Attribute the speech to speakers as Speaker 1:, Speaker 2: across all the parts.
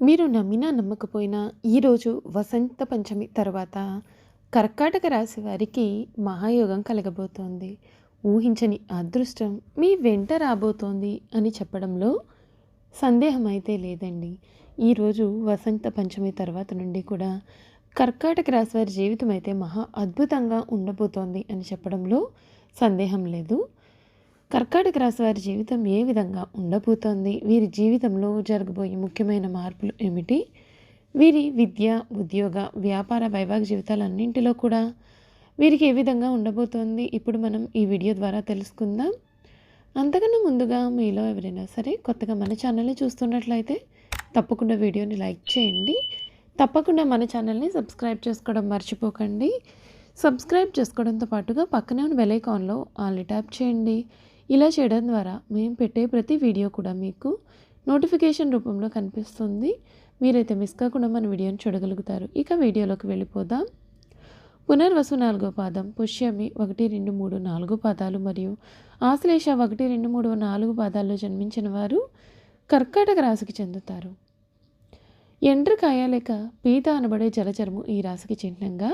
Speaker 1: మీరు నమ్మినా నమ్మకపోయినా ఈరోజు వసంత పంచమి తర్వాత కర్కాటక రాశి వారికి మహాయోగం కలగబోతోంది. ఊహించని అదృష్టం మీ వెంట రాబోతోంది అని చెప్పడంలో సందేహం అయితే లేదండి. ఈరోజు వసంత పంచమి తర్వాత నుండి కూడా కర్కాటక రాశి వారి జీవితం అయితే మహా అద్భుతంగా ఉండబోతోంది అని చెప్పడంలో సందేహం లేదు. కర్కాటక రాశి వారి జీవితం ఏ విధంగా ఉండబోతోంది? వీరి జీవితంలో జరగబోయే ముఖ్యమైన మార్పులు ఏమిటి? వీరి విద్య ఉద్యోగ వ్యాపార వైవాహిక జీవితాలన్నింటిలో కూడా వీరికి ఏ విధంగా ఉండబోతోంది? ఇప్పుడు మనం ఈ వీడియో ద్వారా తెలుసుకుందాం. అంతకన్నా ముందుగా మీలో ఎవరైనా సరే కొత్తగా మన ఛానల్ని చూస్తున్నట్లయితే తప్పకుండా వీడియోని లైక్ చేయండి. తప్పకుండా మన ఛానల్ని సబ్స్క్రైబ్ చేసుకోవడం మర్చిపోకండి. సబ్స్క్రైబ్ చేసుకోవడంతో పాటుగా పక్కనే ఉన్న బెల్ ఐకాన్లో ఆల్ ట్యాప్ చేయండి. ఇలా చేయడం ద్వారా మేము పెట్టే ప్రతి వీడియో కూడా మీకు నోటిఫికేషన్ రూపంలో కనిపిస్తుంది. మీరైతే మిస్ కాకుండా మన వీడియోని చూడగలుగుతారు. ఇక వీడియోలోకి వెళ్ళిపోదాం. పునర్వసు నాలుగో పాదం పుష్యమి ఒకటి రెండు మూడు నాలుగు పాదాలు మరియు ఆశ్లేష ఒకటి రెండు మూడు నాలుగు పాదాల్లో జన్మించిన వారు కర్కాటక రాశికి చెందుతారు. ఎండ్రకాయ లేక పీత అనబడే జలచరము ఈ రాశికి చిహ్నంగా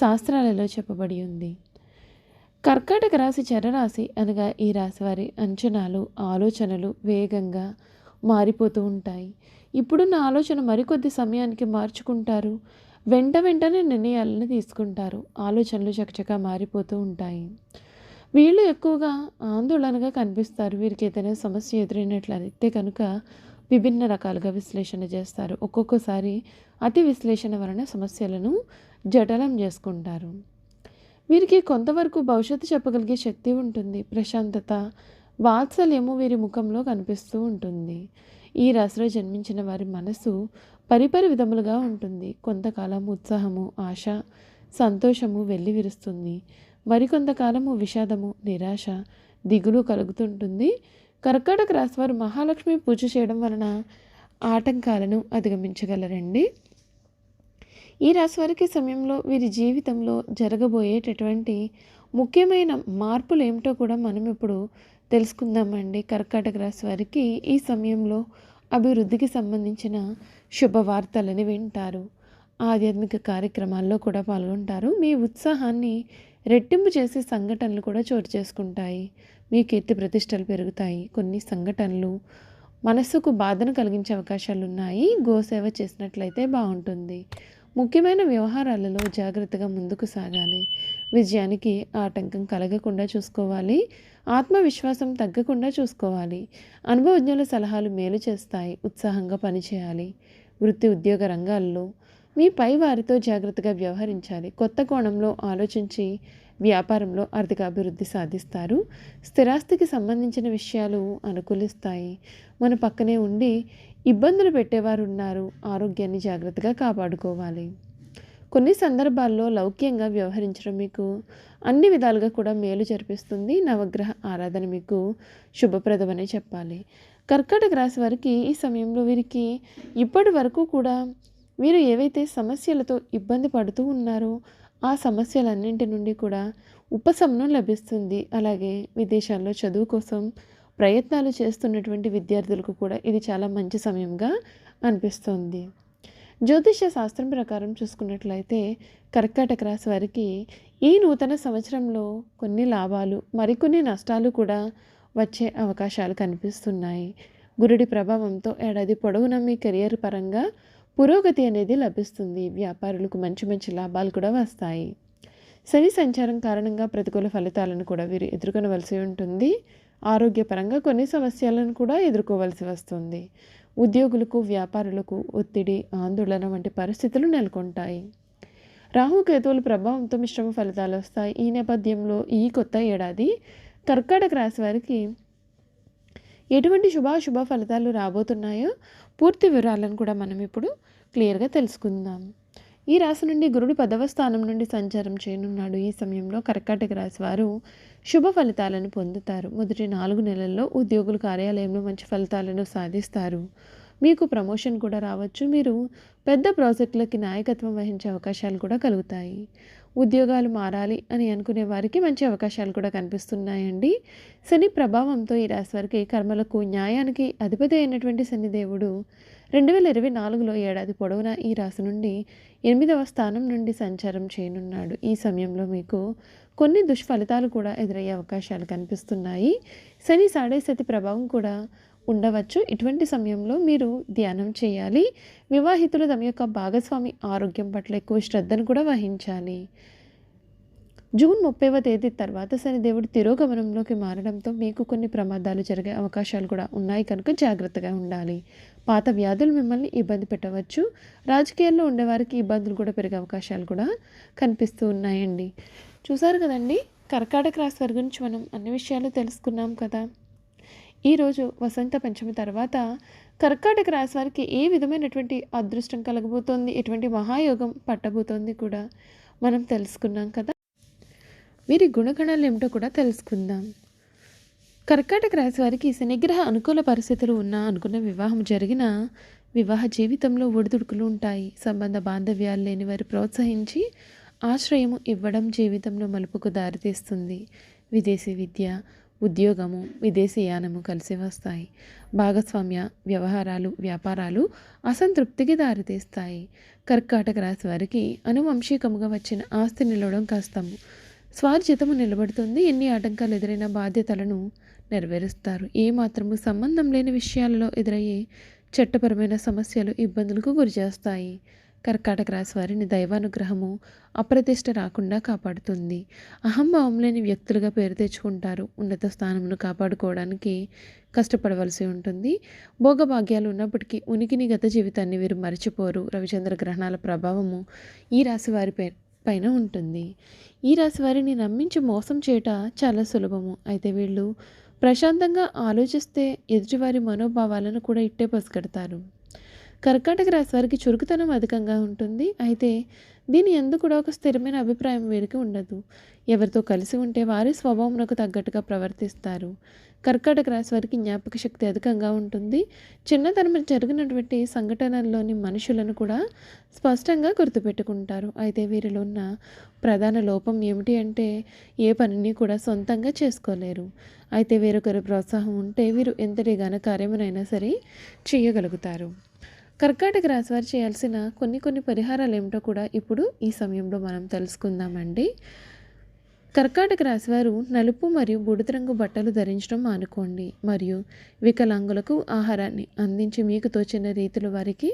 Speaker 1: శాస్త్రాలలో చెప్పబడి ఉంది. కర్కాటక రాశి చరరాశి అనగా ఈ రాశి వారి అంచనాలు ఆలోచనలు వేగంగా మారిపోతూ ఉంటాయి. ఇప్పుడున్న ఆలోచన మరికొద్ది సమయానికి మార్చుకుంటారు. వెంట వెంటనే నిర్ణయాలను తీసుకుంటారు. ఆలోచనలు చకచకా మారిపోతూ ఉంటాయి. వీళ్ళు ఎక్కువగా ఆందోళనగా కనిపిస్తారు. వీరికి ఏదైనా సమస్య ఎదురైనట్లయితే కనుక విభిన్న రకాలుగా విశ్లేషణ చేస్తారు. ఒక్కొక్కసారి అతి విశ్లేషణ వలన సమస్యలను జటలం చేసుకుంటారు. వీరికి కొంతవరకు భవిష్యత్తు చెప్పగలిగే శక్తి ఉంటుంది. ప్రశాంతత వాత్సల్యము వీరి ముఖంలో కనిపిస్తూ ఉంటుంది. ఈ రాశిలో జన్మించిన వారి మనసు పరిపరి విధములుగా ఉంటుంది. కొంతకాలం ఉత్సాహము ఆశ సంతోషము వెళ్ళి విరుస్తుంది. మరికొంతకాలము విషాదము నిరాశ దిగులు కలుగుతుంటుంది. కర్కాటక రాశి వారు మహాలక్ష్మి పూజ చేయడం వలన ఆటంకాలను అధిగమించగలరండి. ఈ రాశి వారికి సమయంలో వీరి జీవితంలో జరగబోయేటటువంటి ముఖ్యమైన మార్పులు ఏమిటో కూడా మనం ఇప్పుడు తెలుసుకుందామండి. కర్కాటక రాశి వారికి ఈ సమయంలో అభివృద్ధికి సంబంధించిన శుభవార్తలని వింటారు. ఆధ్యాత్మిక కార్యక్రమాల్లో కూడా పాల్గొంటారు. మీ ఉత్సాహాన్ని రెట్టింపు చేసే సంఘటనలు కూడా చోటు చేసుకుంటాయి. మీ కీర్తి ప్రతిష్టలు పెరుగుతాయి. కొన్ని సంఘటనలు మనసుకు బాధను కలిగించే అవకాశాలు ఉన్నాయి గోసేవ చేసినట్లయితే బాగుంటుంది. ముఖ్యమైన వ్యవహారాలలో జాగ్రత్తగా ముందుకు సాగాలి. విజయానికి ఆటంకం కలగకుండా చూసుకోవాలి. ఆత్మవిశ్వాసం తగ్గకుండా చూసుకోవాలి. అనుభవజ్ఞుల సలహాలు మేలు చేస్తాయి. ఉత్సాహంగా పనిచేయాలి. వృత్తి ఉద్యోగ రంగాల్లో మీ పై వారితో జాగ్రత్తగా వ్యవహరించాలి. కొత్త కోణంలో ఆలోచించి వ్యాపారంలో ఆర్థిక అభివృద్ధి సాధిస్తారు. స్థిరాస్తికి సంబంధించిన విషయాలు అనుకూలిస్తాయి. మన పక్కనే ఉండి ఇబ్బందులు పెట్టేవారు ఉన్నారు ఆరోగ్యాన్ని జాగ్రత్తగా కాపాడుకోవాలి. కొన్ని సందర్భాల్లో లౌక్యంగా వ్యవహరించడం మీకు అన్ని విధాలుగా కూడా మేలు జరిపిస్తుంది. నవగ్రహ ఆరాధన మీకు శుభప్రదమని చెప్పాలి. కర్కాటక రాశి వారికి ఈ సమయంలో వీరికి ఇప్పటి వరకు కూడా వీరు ఏవైతే సమస్యలతో ఇబ్బంది పడుతూ ఉన్నారో ఆ సమస్యలన్నింటి నుండి కూడా ఉపశమనం లభిస్తుంది. అలాగే విదేశాల్లో చదువు కోసం ప్రయత్నాలు చేస్తున్నటువంటి విద్యార్థులకు కూడా ఇది చాలా మంచి సమయంగా అనిపిస్తుంది. జ్యోతిష శాస్త్రం ప్రకారం చూసుకున్నట్లయితే కర్కాటక రాశి వారికి ఈ నూతన సంవత్సరంలో కొన్ని లాభాలు మరికొన్ని నష్టాలు కూడా వచ్చే అవకాశాలు కనిపిస్తున్నాయి. గురుడి ప్రభావంతో ఏడాది పొడవునా మీ కెరియర్ పరంగా పురోగతి అనేది లభిస్తుంది. వ్యాపారులకు మంచి మంచి లాభాలు కూడా వస్తాయి. శని సంచారం కారణంగా ప్రతికూల ఫలితాలను కూడా వీరు ఎదుర్కొనవలసి ఉంటుంది. ఆరోగ్యపరంగా కొన్ని సమస్యలను కూడా ఎదుర్కోవాల్సి వస్తుంది. ఉద్యోగులకు వ్యాపారులకు ఒత్తిడి ఆందోళన వంటి పరిస్థితులు నెలకొంటాయి. రాహుకేతువుల ప్రభావంతో మిశ్రమ ఫలితాలు వస్తాయి. ఈ నేపథ్యంలో ఈ కొత్త ఏడాది కర్కాటక రాశి వారికి ఎటువంటి శుభాశుభ ఫలితాలు రాబోతున్నాయో పూర్తి వివరాలను కూడా మనం ఇప్పుడు క్లియర్గా తెలుసుకుందాం. ఈ రాశి నుండి గురుడు పదవ స్థానం నుండి సంచారం చేయనున్నాడు. ఈ సమయంలో కర్కాటక రాశి వారు శుభ ఫలితాలను పొందుతారు. మొదటి నాలుగు నెలల్లో ఉద్యోగులు కార్యాలయంలో మంచి ఫలితాలను సాధిస్తారు. మీకు ప్రమోషన్ కూడా రావచ్చు. మీరు పెద్ద ప్రాజెక్టులకి నాయకత్వం వహించే అవకాశాలు కూడా కలుగుతాయి. ఉద్యోగాలు మారాలి అని అనుకునే వారికి మంచి అవకాశాలు కూడా కనిపిస్తున్నాయండి. శని ప్రభావంతో ఈ రాశి వారికి కర్మలకు న్యాయానికి అధిపతి అయినటువంటి శనిదేవుడు రెండు వేల ఇరవై నాలుగులో ఏడాది పొడవునా ఈ రాశి నుండి ఎనిమిదవ స్థానం నుండి సంచారం చేయనున్నాడు. ఈ సమయంలో మీకు కొన్ని దుష్ఫలితాలు కూడా ఎదురయ్యే అవకాశాలు కనిపిస్తున్నాయి. శని సాడేసతి ప్రభావం కూడా ఉండవచ్చు. ఇటువంటి సమయంలో మీరు ధ్యానం చేయాలి. వివాహితులు తమ యొక్క భాగస్వామి ఆరోగ్యం పట్ల ఎక్కువ శ్రద్ధను కూడా వహించాలి. జూన్ ముప్పైవ తేదీ తర్వాత శనిదేవుడు తిరోగమనంలోకి మారడంతో మీకు కొన్ని ప్రమాదాలు జరిగే అవకాశాలు కూడా ఉన్నాయి కనుక జాగ్రత్తగా ఉండాలి. పాత వ్యాధులు మిమ్మల్ని ఇబ్బంది పెట్టవచ్చు. రాజకీయాల్లో ఉండేవారికి ఇబ్బందులు కూడా పెరిగే అవకాశాలు కూడా కనిపిస్తూ ఉన్నాయండి. చూసారు కదండి? కర్కాటక రాశి వారి గురించి మనం అన్ని విషయాలు తెలుసుకున్నాం కదా. ఈరోజు వసంత పంచమి తర్వాత కర్కాటక రాశి వారికి ఏ విధమైనటువంటి అదృష్టం కలగబోతోంది? ఎటువంటి మహాయోగం పట్టబోతోంది కూడా మనం తెలుసుకున్నాం కదా. వీరి గుణగణాలు ఏమిటో కూడా తెలుసుకుందాం. కర్కాటక రాశి వారికి శనిగ్రహ అనుకూల పరిస్థితులు ఉన్నా అనుకున్న వివాహం జరిగిన వివాహ జీవితంలో ఒడిదుడుకులు ఉంటాయి. సంబంధ బాంధవ్యాలు లేని వారు ప్రోత్సహించి ఆశ్రయము ఇవ్వడం జీవితంలో మలుపుకు దారితీస్తుంది విదేశీ విద్య ఉద్యోగము విదేశీయానము కలిసి వస్తాయి. భాగస్వామ్య వ్యవహారాలు వ్యాపారాలు అసంతృప్తికి దారితీస్తాయి కర్కాటక రాశి వారికి అనువంశీకముగా వచ్చిన ఆస్తి నిలవడం కష్టము. స్వార్జితము నిలబడుతుంది. ఎన్ని ఆటంకాలు ఎదురైన బాధ్యతలను నెరవేరుస్తారు. ఏ మాత్రము సంబంధం లేని విషయాలలో ఎదురయ్యే చట్టపరమైన సమస్యలు ఇబ్బందులకు గురిచేస్తాయి కర్కాటక రాశి వారిని దైవానుగ్రహము అప్రతిష్ట రాకుండా కాపాడుతుంది. అహంభావం లేని వ్యక్తులుగా పేరు తెచ్చుకుంటారు. ఉన్నత స్థానమును కాపాడుకోవడానికి కష్టపడవలసి ఉంటుంది. భోగభాగ్యాలు ఉన్నప్పటికీ ఉనికిని గత జీవితాన్ని వీరు మరచిపోరు. రవిచంద్ర గ్రహణాల ప్రభావము ఈ రాశి వారి పేరు పైన ఉంటుంది. ఈ రాశి వారిని నమ్మించి మోసం చేయట చాలా సులభము. అయితే వీళ్ళు ప్రశాంతంగా ఆలోచిస్తే ఎదుటివారి మనోభావాలను కూడా ఇట్టే పసిగడతారు. కర్కాటక రాశి వారికి చురుకుతనం అధికంగా ఉంటుంది. అయితే దీని ఎందుకు కూడా ఒక స్థిరమైన అభిప్రాయం వీరికి ఉండదు. ఎవరితో కలిసి ఉంటే వారి స్వభావంకు తగ్గట్టుగా ప్రవర్తిస్తారు. కర్కాటక రాశి వారికి జ్ఞాపక శక్తి అధికంగా ఉంటుంది. చిన్నతనం జరిగినటువంటి సంఘటనల్లోని మనుషులను కూడా స్పష్టంగా గుర్తుపెట్టుకుంటారు. అయితే వీరిలో ఉన్న ప్రధాన లోపం ఏమిటి అంటే ఏ పనిని కూడా సొంతంగా చేసుకోలేరు. అయితే వేరొకరి ప్రోత్సాహం ఉంటే వీరు ఎంతటి ఘన కార్యమునైనా సరే చేయగలుగుతారు. కర్కాటక రాశి వారు చేయాల్సిన కొన్ని కొన్ని పరిహారాలు ఏమిటో కూడా ఇప్పుడు ఈ సమయంలో మనం తెలుసుకుందామండి. కర్కాటక రాశివారు నలుపు మరియు బూడిద రంగు బట్టలు ధరించడం మానుకోండి. మరియు వికలాంగులకు ఆహారాన్ని అందించి మీకు తోచిన రీతిలో వారికి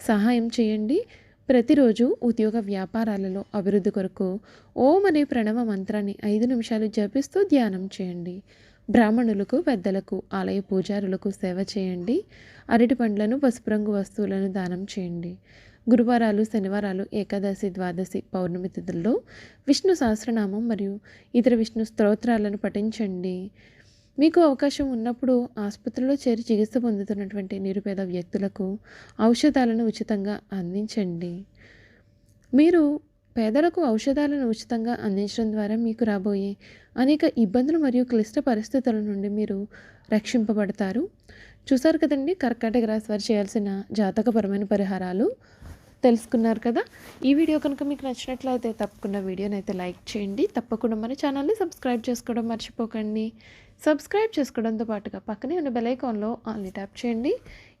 Speaker 1: సహాయం చేయండి. ప్రతిరోజు ఉద్యోగ వ్యాపారాలలో అభివృద్ధి కొరకు ఓం అనే ప్రణవ మంత్రాన్ని ఐదు నిమిషాలు జపిస్తూ ధ్యానం చేయండి. బ్రాహ్మణులకు పెద్దలకు ఆలయ పూజారులకు సేవ చేయండి. అరటి పండ్లను పసుపు రంగు వస్తువులను దానం చేయండి. గురువారాలు శనివారాలు ఏకాదశి ద్వాదశి పౌర్ణమి తిథుల్లో విష్ణు సహస్రనామం మరియు ఇతర విష్ణు స్తోత్రాలను పఠించండి. మీకు అవకాశం ఉన్నప్పుడు ఆసుపత్రిలో చేరి చికిత్స పొందుతున్నటువంటి నిరుపేద వ్యక్తులకు ఔషధాలను ఉచితంగా అందించండి. మీరు పేదలకు ఔషధాలను ఉచితంగా అందించడం ద్వారా మీకు రాబోయే అనేక ఇబ్బందులు మరియు క్లిష్ట పరిస్థితుల నుండి మీరు రక్షింపబడతారు. చూసారు కదండి? కర్కాటక రాశి వారు చేయాల్సిన జాతకపరమైన పరిహారాలు. తెలుసుకున్నారు కదా? ఈ వీడియో కనుక మీకు నచ్చినట్లయితే తప్పకుండా వీడియోని అయితే లైక్ చేయండి. తప్పకుండా మన ఛానల్ని సబ్స్క్రైబ్ చేసుకోవడం మర్చిపోకండి. సబ్స్క్రైబ్ చేసుకోవడంతో పాటుగా పక్కనే ఉన్న బెలైకాన్లో ఆల్ని ట్యాప్ చేయండి.